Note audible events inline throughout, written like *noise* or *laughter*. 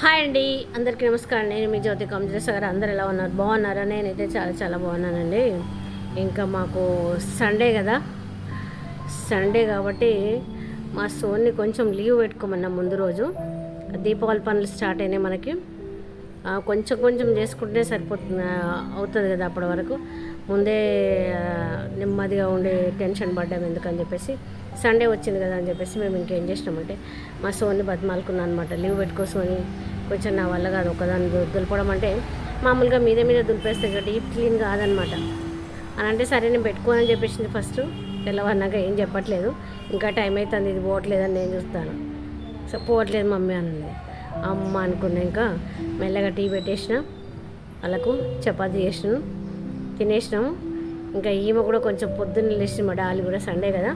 Hi అండి. అందరికీ నమస్కారం. నేను మీ జ్యోతి కమజేశ్వర గారు. అందరు ఎలా ఉన్నారు? బాగున్నారా? నేనైతే చాలా చాలా బాగున్నానండి. ఇంకా మాకు సండే కదా. సండే కాబట్టి మా సోన్ని కొంచెం లీవ్ పెట్టుకోమన్నా ముందు రోజు. దీపావళి పనులు స్టార్ట్ అయినాయి మనకి. కొంచెం కొంచెం చేసుకుంటే సరిపోతుంది అవుతుంది కదా అప్పటి వరకు. ముందే నెమ్మదిగా ఉండే టెన్షన్ పడ్డాం ఎందుకని చెప్పేసి. సండే వచ్చింది కదా అని చెప్పేసి మేము ఇంకేం చేసినామంటే మా సోన్ని బతిమాలుకున్నాను అనమాట లీవ్ పెట్టుకోసమని కొంచెం నా వల్ల కాదు ఒకదాన్ని దులపడం అంటే మామూలుగా మీద మీద దులిపేస్తే కాబట్టి క్లీన్ కాదనమాట. అని అంటే సరే నేను పెట్టుకోనని చెప్పేసింది ఫస్ట్. తెల్లవన్నాక ఏం చెప్పట్లేదు. ఇంకా టైం అవుతుంది ఇది పోవట్లేదని నేను చూస్తాను. సో పోవట్లేదు మమ్మీ అన్నది అమ్మ అనుకున్నా ఇంకా మెల్లగా టీ పెట్టేసిన వాళ్ళకు చపాతీ చేసినాను తినేసినాము ఇంకా ఈమె కూడా కొంచెం పొద్దున్న లేచింది మా డాలి కూడా సండే కదా.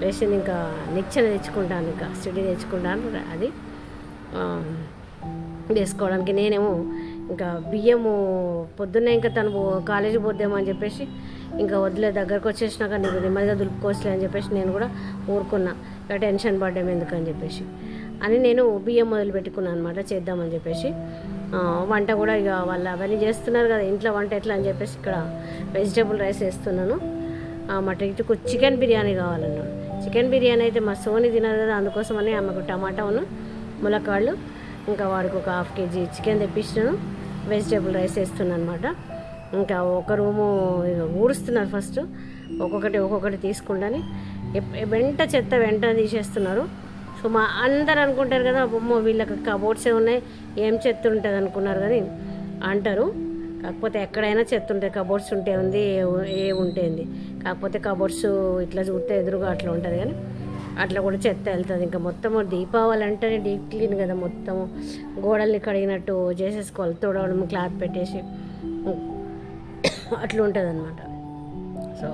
లేచింది ఇంకా నిచ్చెన తెచ్చుకుంటాను ఇంకా స్టడీ తెచ్చుకుంటాను అది. వేసుకోవడానికి నేనేమో ఇంకా బియ్యము పొద్దున్నే ఇంకా తను కాలేజీకి పోద్దామని అని చెప్పేసి ఇంకా వదిలే దగ్గరకు వచ్చేసినాక నీకు నెమ్మదిగా దులుపుకోవచ్చులే అని చెప్పేసి నేను కూడా ఊరుకున్నా. ఇక టెన్షన్ పడ్డాం ఎందుకని చెప్పేసి. అని నేను బియ్యం మొదలు పెట్టుకున్నాను అనమాట చేద్దామని చెప్పేసి. వంట కూడా ఇక వాళ్ళు అవన్నీ చేస్తున్నారు కదా ఇంట్లో వంట ఎట్లా అని చెప్పేసి ఇక్కడ వెజిటేబుల్ రైస్ వేస్తున్నాను. మటన్ ఇటుకు చికెన్ బిర్యానీ కావాలన్నాడు. చికెన్ బిర్యానీ అయితే మా సోని తినదు కదా అందుకోసమని ఆమెకు టమాటాను ములక్కాళ్ళు ఇంకా వాడికి ఒక హాఫ్ కేజీ చికెన్ తెప్పించాను వెజిటేబుల్ రైస్ వేస్తున్నాను అనమాట ఇంకా ఒక రూము ఊడుస్తున్నారు ఫస్ట్. ఒక్కొక్కటి ఒక్కొక్కటి తీసుకుంటాని. వెంట చెత్త వెంట తీసేస్తున్నారు. సో మా అందరు అనుకుంటారు కదా అమ్మో వీళ్ళకి కబోర్డ్సే ఉన్నాయి? ఏం చెత్త ఉంటుంది అనుకున్నారు కానీ అంటారు. కాకపోతే ఎక్కడైనా చెత్త ఉంటుంది. కబోర్డ్స్ ఉంటే ఉంది ఏ ఉంటేంది కాకపోతే కబోర్డ్స్ ఇట్లా చూస్తే ఎదురుగా అట్లా ఉంటుంది కానీ అట్లా కూడా చెత్త వెళ్తుంది. ఇంకా మొత్తం దీపావళి అంటేనే డీప్ క్లీన్ కదా మొత్తం గోడల్ని కడిగినట్టు చేసేసుకోవాలి. తోడవడం క్లాత్ పెట్టేసి. అట్లా ఉంటుంది అనమాట సో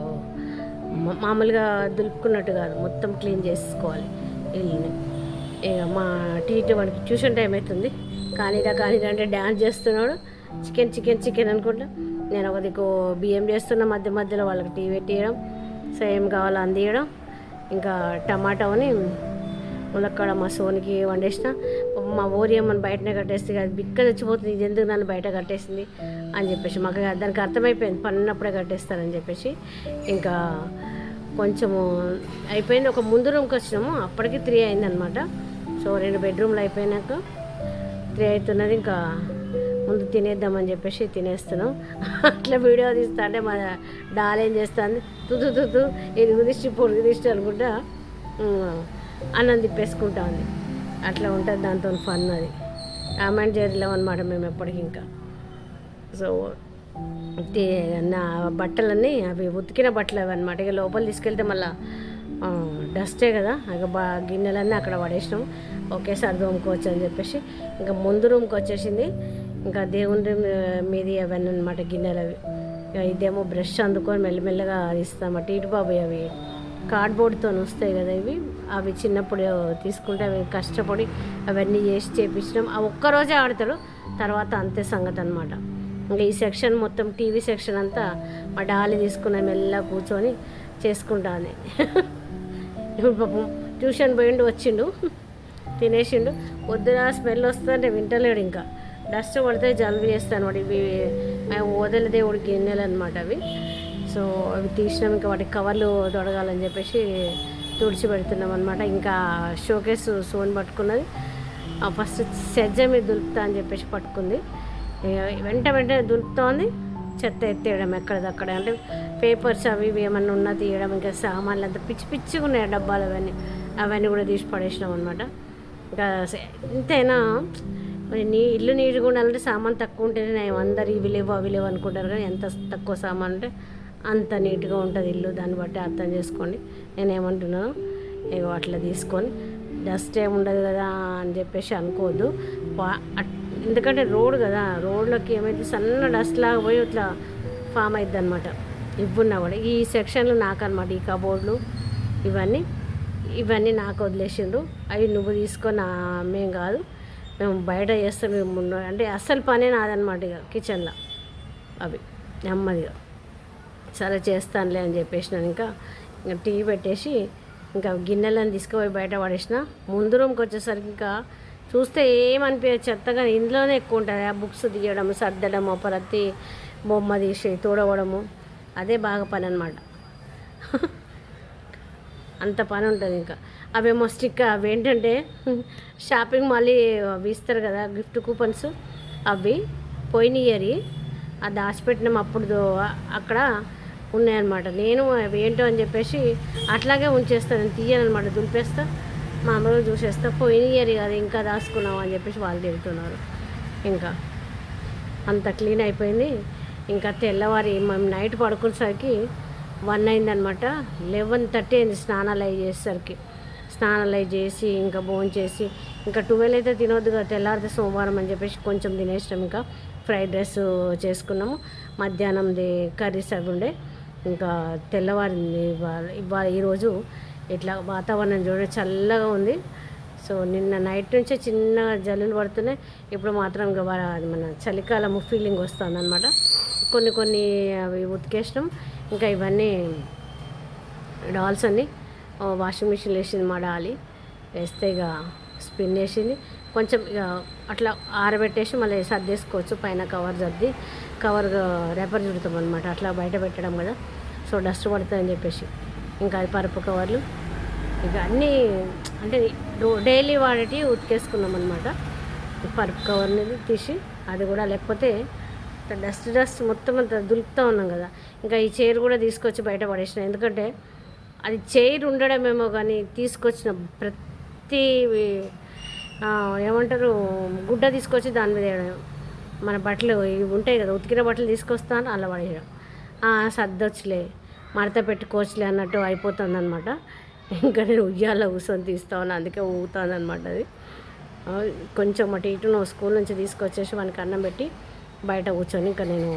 మామూలుగా దులుపుకున్నట్టు కాదు. మొత్తం క్లీన్ చేసుకోవాలి ఇల్లుని. ఇక మా టీటీ వాడికి ట్యూషన్ టైం అవుతుంది. కానీదా కానీదా అంటే డ్యాన్స్ చేస్తున్నాడు. చికెన్ చికెన్ చికెన్ అనుకుంటా. నేను ఒక దిక్కు బియ్యం చేస్తున్న మధ్య మధ్యలో వాళ్ళకి టీ పెట్టియడం. సో ఏం కావాలో అందియడం. ఇంకా టమాటాని ములక్కడ మా సోనికి వండేసిన. మా మా ఓరియమ్మని బయటనే కట్టేస్తుంది అది బిక్క చచ్చిపోతుంది ఇది ఎందుకు నన్ను బయట కట్టేసింది అని చెప్పేసి. మాకు దానికి అర్థమైపోయింది పన్నప్పుడే కట్టేస్తారని చెప్పేసి. ఇంకా కొంచెము అయిపోయింది ఒక ముందు రూమ్కి వచ్చినాము అప్పటికి త్రీ అయిందనమాట సో రెండు బెడ్రూమ్లు అయిపోయినాక త్రీ అవుతున్నది ఇంకా ముందు తినేద్దామని చెప్పేసి తినేస్తున్నాం. అట్లా వీడియో తీస్తా అంటే మా డాల్ ఏం చేస్తుంది? తుదు తుదు ఇది ఉదిష్టి పొడుగు దిష్టి అనుకుంటా అన్నం తిప్పేసుకుంటా ఉంది. అట్లా ఉంటుంది దాంతో ఫన్ అది. కామెంట్ చేయలేము అనమాట మేము ఎప్పటికి ఇంకా. సో నా బట్టలన్నీ అవి ఉతికిన బట్టలు అవి అనమాట ఇక లోపల తీసుకెళ్తే మళ్ళీ డస్టే కదా. ఇక బా గిన్నెలన్నీ అక్కడ పడేసినాం. ఒకేసారి దోముకోవచ్చు అని చెప్పేసి. ఇంకా ముందు రూమ్కి వచ్చేసింది. ఇంకా దేవుని మీది అవన్నీ అనమాట గిన్నెలు అవి. ఇక ఇదేమో బ్రష్ అందుకొని మెల్లమెల్లగా ఇస్తామట ఇటు బాబు అవి కార్డ్బోర్డ్తో వస్తాయి కదా ఇవి. అవి చిన్నప్పుడు తీసుకుంటే అవి కష్టపడి అవన్నీ చేసి చేపించడం ఆ ఒక్కరోజే ఆడతాడు తర్వాత అంతే సంగతి అనమాట ఇంకా ఈ సెక్షన్ మొత్తం టీవీ సెక్షన్ అంతా మా డాలి తీసుకుని మెల్లగా కూర్చొని చేసుకుంటాను. ఇప్పుడు పాపం ట్యూషన్ పోయిండు వచ్చిండు తినేసిండు. పొద్దున స్మెల్ వస్తుందంటే వింటలేడు ఇంకా. డస్ట్ పడితే జలుబు చేస్తాయి అనమాట ఇవి మేము ఓదల దేవుడి గిన్నెలు అనమాట అవి. సో అవి తీసినాం. ఇంకా వాటికి కవర్లు తొడగాలని చెప్పేసి తుడిచి పెడుతున్నాం అనమాట ఇంకా షోకేస్ సోన్ పట్టుకున్నది. ఆ ఫస్ట్ సెజ్జ మీద దులుపుతా అని చెప్పేసి పట్టుకుంది. వెంట వెంటనే దులుపుతోంది. చెత్త ఎత్తేయడం ఎక్కడిదక్కడ అంటే పేపర్స్ అవి ఇవి ఏమన్నా ఉన్నా తీయడం ఇంకా సామాన్లు అంతా పిచ్చి పిచ్చిగా ఉన్నాయి డబ్బాలు అవన్నీ. అవన్నీ కూడా తీసి పడేసినాం అనమాట ఇంకా ఎంతైనా మరి నీ ఇల్లు నీట్గా ఉండాలంటే సామాన్ తక్కువ ఉంటేనే నేను అందరు ఇవి లేవు అవి లేవు అనుకుంటారు కానీ ఎంత తక్కువ సామాన్ ఉంటే అంత నీట్గా ఉంటుంది ఇల్లు. దాన్ని బట్టి అర్థం చేసుకోండి. నేను ఏమంటున్నాను? ఇగో అట్లా తీసుకొని డస్ట్ ఏముండదు కదా అని చెప్పేసి అనుకోవద్దు. అట్- ఎందుకంటే రోడ్ కదా రోడ్లోకి ఏమైతే సన్న డస్ట్ లాగా పోయి ఇట్లా ఫామ్ అవుతుంది అనమాట ఇవ్వున్నా కూడా ఈ సెక్షన్లు నాకు అనమాట ఈ కబోర్డ్లు ఇవన్నీ. ఇవన్నీ నాకు వదిలేసిండ్రు. అవి నువ్వు తీసుకొని మేం కాదు. మేము బయట చేస్తాం మేము అంటే అస్సలు పనే నాదనమాట ఇక కిచెన్లో. అవి నెమ్మదిగా. సరే చేస్తానులే అని చెప్పేసినాను. ఇంకా ఇంకా టీ పెట్టేసి ఇంకా గిన్నెలను తీసుకుపోయి బయట పడేసిన. ముందు రూమ్కి వచ్చేసరికి ఇంకా చూస్తే ఏమనిపించదు చెత్తగా ఇందులోనే ఎక్కువ ఉంటుంది. ఆ బుక్స్ తీయడము సర్దడము ప్రతి బొమ్మ తీసి తోడవడము. అదే బాగా పని అనమాట *laughs* అంత పని ఉంటుంది ఇంకా. అవేమో స్టిక్ అవి ఏంటంటే షాపింగ్ మాల్ అవి ఇస్తారు కదా గిఫ్ట్ కూపన్స్ అవి. పోయిన ఇయర్ ఆ దాచిపెట్టినాం అప్పుడు అక్కడ ఉన్నాయన్నమాట. నేను అవి ఏంటో అని చెప్పేసి అట్లాగే ఉంచేస్తాను నేను తీయను అనమాట దులిపేస్తా మామూలుగా చూసేస్తా. పోయిన ఇయర్ కదా ఇంకా దాచుకున్నాం అని చెప్పేసి వాళ్ళు తింటున్నారు ఇంకా అంత క్లీన్ అయిపోయింది. ఇంకా తెల్లవారి మేము నైట్ పడుకునేసరికి వన్ అయిందనమాట లెవెన్ థర్టీ అయింది స్నానాలు అయ్యేసరికి. చేసేసరికి స్నానాలు చేసి ఇంకా భోజనం చేసి ఇంకా ట్వెల్వ్ అయితే తినొద్దు కదా తెల్లారితే సోమవారం అని చెప్పేసి కొంచెం తినేసినాం. ఇంకా ఫ్రైడ్ రైస్ చేసుకున్నాము. మధ్యాహ్నంది కర్రీస్ అవి ఉండే. ఇంకా తెల్లవారింది ఇవాళ ఇవాళ ఈరోజు ఇట్లా వాతావరణం చూడ చల్లగా ఉంది. సో నిన్న నైట్ నుంచే చిన్నగా జల్లులు పడుతున్నాయి. ఇప్పుడు మాత్రం ఇంకా మన చలికాలము ఫీలింగ్ వస్తుంది అనమాట కొన్ని కొన్ని అవి ఉతికేసినాం. ఇంకా ఇవన్నీ డాల్స్ అన్ని వాషింగ్ మిషన్ వేసింది మా డాలి వేస్తే ఇక స్పిన్ వేసింది కొంచెం ఇక అట్లా ఆరబెట్టేసి మళ్ళీ సర్దేసుకోవచ్చు పైన కవర్ సర్ది కవర్ రేపర్ చుడతాం అనమాట అట్లా బయట పెట్టడం కదా. సో డస్ట్ పడుతుందని చెప్పేసి. ఇంకా అది పరుపు కవర్లు. ఇక అన్నీ అంటే డైలీ వాడేటి ఉతికేసుకున్నాం అనమాట పరుపు కవర్ని తీసి అది కూడా లేకపోతే డస్ట్ డస్ట్ మొత్తం అంత దులుపుతూ ఉన్నాం కదా. ఇంకా ఈ చైర్ కూడా తీసుకొచ్చి బయట పడేసిన. ఎందుకంటే అది చైర్ ఉండడమేమో కానీ తీసుకొచ్చిన ప్రతి ఏమంటారు గుడ్డ తీసుకొచ్చి దాని మీద వేయడం. మన బట్టలు ఇవి ఉంటాయి కదా ఉతికిన బట్టలు తీసుకొస్తాను అలా పడేయడం. సర్దొచ్చులే మడత పెట్టుకోవచ్చులే అన్నట్టు అయిపోతుంది అనమాట ఇంకా నేను ఉయ్యాల కూర్చొని తీస్తాను అందుకే ఊగుతాను అనమాట అది కొంచెం అటు ఇటు స్కూల్ నుంచి తీసుకొచ్చేసి వానికి అన్నం పెట్టి బయట కూర్చొని ఇంకా నేను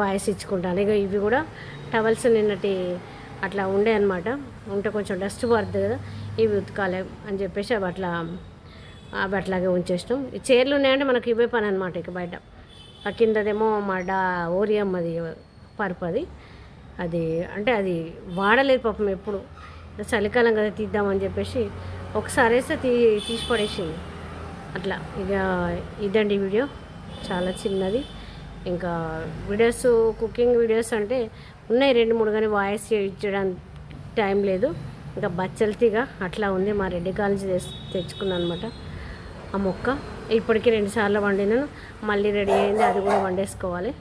వాయిస్ ఇచ్చుకుంటాను. ఇక ఇవి కూడా టవల్స్ నిన్నటి అట్లా ఉండే అనమాట ఉంటే కొంచెం డస్ట్ పడుతుంది కదా ఇవి ఉతకాలి అని చెప్పేసి అవి అట్లా అవి అట్లాగే ఉంచేసినాం. ఈ చీరలు ఉన్నాయంటే మనకి ఇవే పని అనమాట ఇక బయట. ఆ కిందదేమో మా డా ఓరియం అది పరుపు అది. అది అంటే అది వాడలేదు పాపం ఎప్పుడు. చలికాలం కదా తీద్దామని చెప్పేసి ఒకసారి వేస్తే తీ తీసి పడేసింది. అట్లా ఇక ఇదండి వీడియో. చాలా చిన్నది. ఇంకా వీడియోస్ కుకింగ్ వీడియోస్ అంటే ఉన్నాయి రెండు మూడు కానీ వాయిస్ ఇచ్చడానికి టైం లేదు. ఇంకా బచ్చల్తీగా అట్లా ఉంది. మా రెడ్డి కాలేజీ తెచ్చుకున్నాను అనమాట ఆ మొక్క ఇప్పటికీ రెండుసార్లు వండినాను. మళ్ళీ రెడీ అయింది. అది కూడా వండేసుకోవాలి.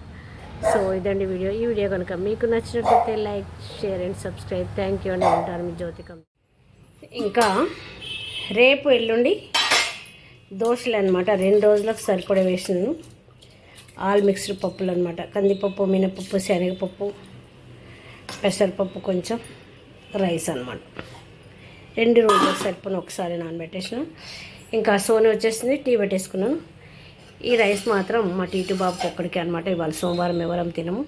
సో ఇదండి వీడియో. ఈ వీడియో కనుక మీకు నచ్చినట్లయితే like share and subscribe. Thank you అని ఉంటారు మీ జ్యోతికం ఇంకా రేపు ఎల్లుండి దోశలు అనమాట రెండు రోజులకు సరిపడే వేసినాను. ఆల్ మిక్స్డ్ పప్పులు అనమాట కందిపప్పు మినపప్పు శనగపప్పు పెసరపప్పు కొంచెం రైస్ అనమాట రెండు రోజులకు సరిపోయిన ఒకసారి నానబెట్టేసిన. ఇంకా సోని వచ్చేసింది టీ పెట్టేసుకున్నాను. ఈ రైస్ మాత్రం మా టీటు బాబుకి ఒక్కడికి అనమాట ఇవాళ సోమవారం ఎవరం తినము.